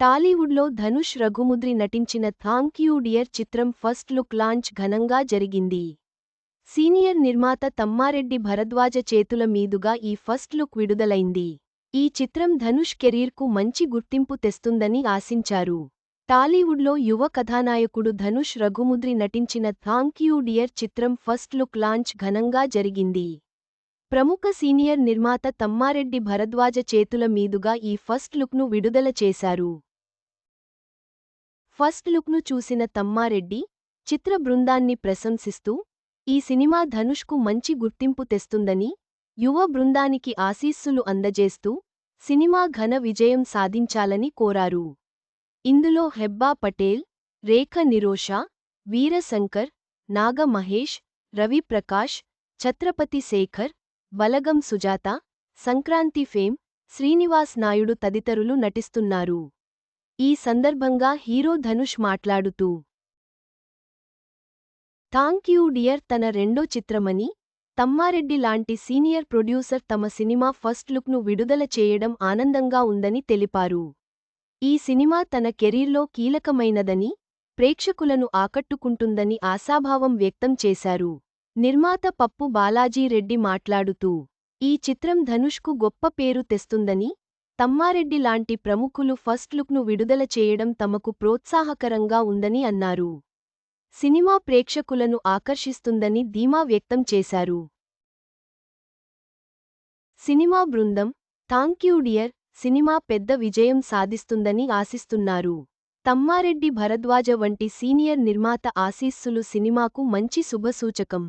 టాలీవుడ్లో ధనుష్ రఘుముద్రి నటించిన thank you dear చిత్రం ఫస్ట్ లుక్ లాంచ్ ఘనంగా జరిగింది. సీనియర్ నిర్మాత తమ్మారెడ్డి భరద్వాజ చేతుల మీదుగా ఈ ఫస్ట్ లుక్ విడుదలైంది. ఈ చిత్రం ధనుష్ కెరీర్కు మంచి గుర్తింపు తెస్తుందని ఆశించారు. టాలీవుడ్లో యువ కథానాయకుడు ధనుష్ రఘుముద్రి నటించిన థాంక్ యూ డియర్ చిత్రం ఫస్ట్ లుక్ లాంచ్ ఘనంగా జరిగింది. ప్రముఖ సీనియర్ నిర్మాత తమ్మారెడ్డి భరద్వాజ చేతుల మీదుగా ఈ ఫస్ట్ లుక్ను విడుదల చేశారు. ఫస్ట్ లుక్ను చూసిన తమ్మారెడ్డి చిత్ర బృందాన్ని ప్రశంసిస్తూ ఈ సినిమా ధనుష్కు మంచి గుర్తింపు తెస్తుందని యువ బృందానికి ఆశీస్సులు అందజేస్తూ సినిమా ఘన విజయం సాధించాలని కోరారు. ఇందులో హెబ్బా పటేల్ రేఖ నిరోషా వీరశంకర్ నాగ మహేష్ రవి ప్రకాష్ ఛత్రపతి శేఖర్ బలగం సుజాత సంక్రాంతి ఫేమ్ శ్రీనివాస్ నాయుడు తదితరులు నటిస్తున్నారు. ఈ సందర్భంగా హీరో ధనుష్ మాట్లాడుతూ థాంక్ యూ డియర్ తన రెండో చిత్రమని తమ్మారెడ్డి లాంటి సీనియర్ ప్రొడ్యూసర్ తమ సినిమా ఫస్ట్ లుక్ను విడుదల చేయడం ఆనందంగా ఉందని తెలిపారు. ఈ సినిమా తన కెరీర్లో కీలకమైనదని ప్రేక్షకులను ఆకట్టుకుంటుందని ఆశాభావం వ్యక్తం చేశారు. నిర్మాత పప్పు బాలాజీరెడ్డి మాట్లాడుతూ ఈ చిత్రం ధనుష్కు గొప్ప పేరు తెస్తుందని తమ్మారెడ్డి లాంటి ప్రముఖులు ఫస్ట్ లుక్ను విడుదల చేయడం తమకు ప్రోత్సాహకరంగా ఉందని అన్నారు. సినిమా ప్రేక్షకులను ఆకర్షిస్తుందని ధీమా వ్యక్తం చేశారు. సినిమా బృందం థాంక్యూ డియర్ సినిమా పెద్ద విజయం సాధిస్తుందని ఆశిస్తున్నారు. తమ్మారెడ్డి భరద్వాజ వంటి సీనియర్ నిర్మాత ఆశీస్సులు సినిమాకు మంచి శుభసూచకం.